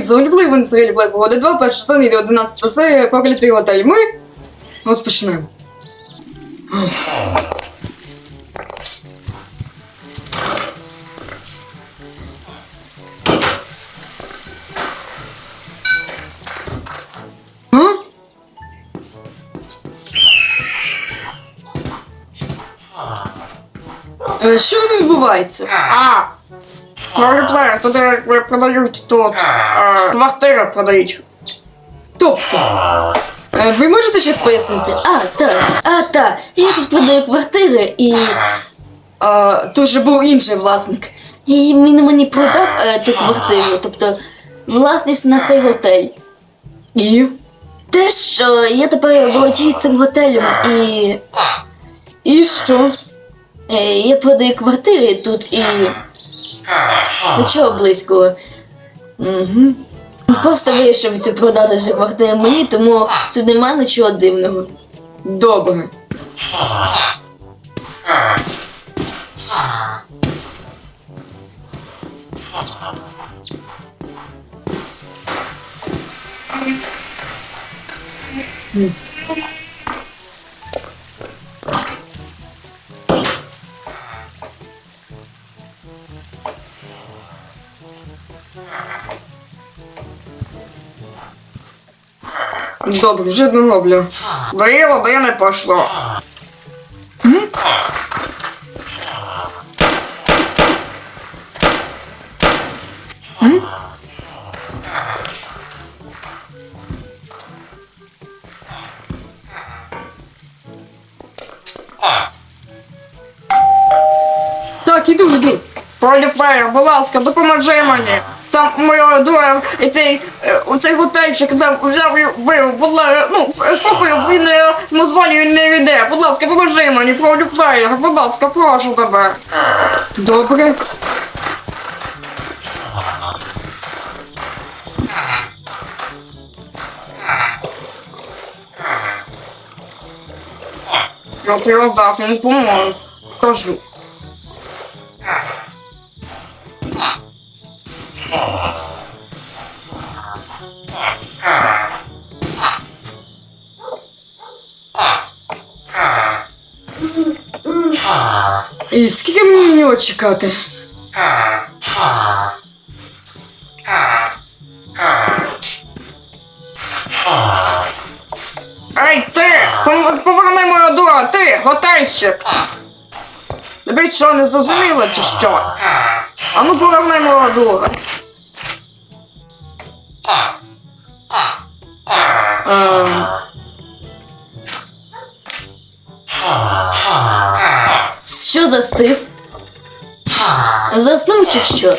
залюбли, вони серіалі Black Pогода 2, перший сезон іде 11 серія, проклятий готель. Ми розпочнемо. Що тут відбувається? А, Маріплеєр, туди якби продають тут. е, Квартири продають. Тобто, е, ви можете щось пояснити? А, так, а, так. Я тут продаю квартири і. А, то вже був інший власник. І він мені продав е, ту квартиру, тобто власність на цей готель. І? Те, що я тепер володію цим готелем і І що? е, я продаю квартири тут і. Нічого близького. Угу. Просто вирішив цю продати цю квартиру мені, тому тут немає нічого дивного. Добре. Добре, вже не роблю. Дві години пішло. Так, іду, іду. Проліплеєр, будь ласка, допоможи мені. Там моя дура, і цей, е, оцей готельчик там взяв і вбив, будь ласка, ну, схопив, він е, йому він не йде. Будь ласка, поможи мені, проліплеєр, будь ласка, прошу тебе. Добре. Я його зараз йому поможу. Покажу. І скільки мені на нього чекати? Ей, ти! Поверни мою дура, ти, готельщик! Тобі що, не зрозуміло чи що? А ну поверни мою дура. Що застив? Заснув чи що?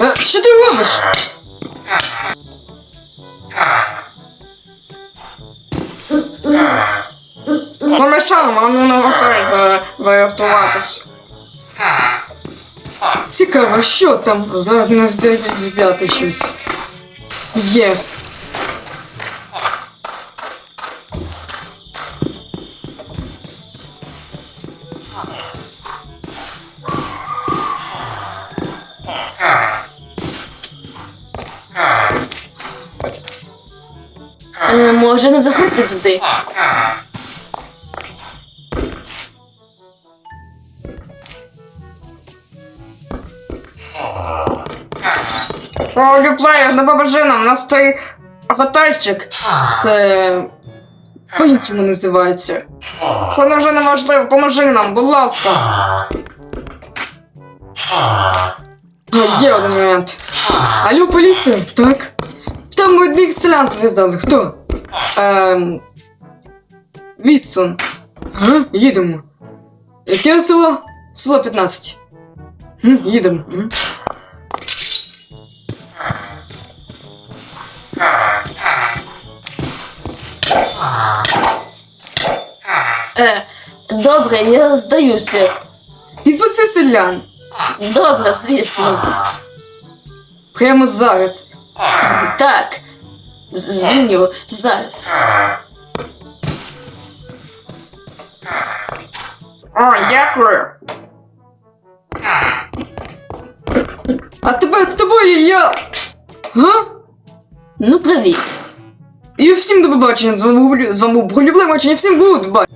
Е, що ти робиш? Ну ми що, маємо на готель за- зареєструватися. Цікаво, що там? Зараз взяти, взяти щось. Є. Е, може не заходьте туди. Проліплеєр, допоможи нам, у нас той готельчик. Це по-іншому називається. Це не вже неможливо, поможи нам, будь ласка. А, є один варіант. Алло, поліція? Так. Там одних селян зв'язали. Хто? Ем... Вітсон. Ага, їдемо. Яке село? Село 15. М, їдемо. М. Е, добре, я здаюся. Відпусти селян. Добре, звісно. Прямо зараз. Так. Звільню зараз. О, дякую. А тебе з тобою я. Га? Ну, привіт. І всім до побачення. З вами був з вами був Любимий, всім буду.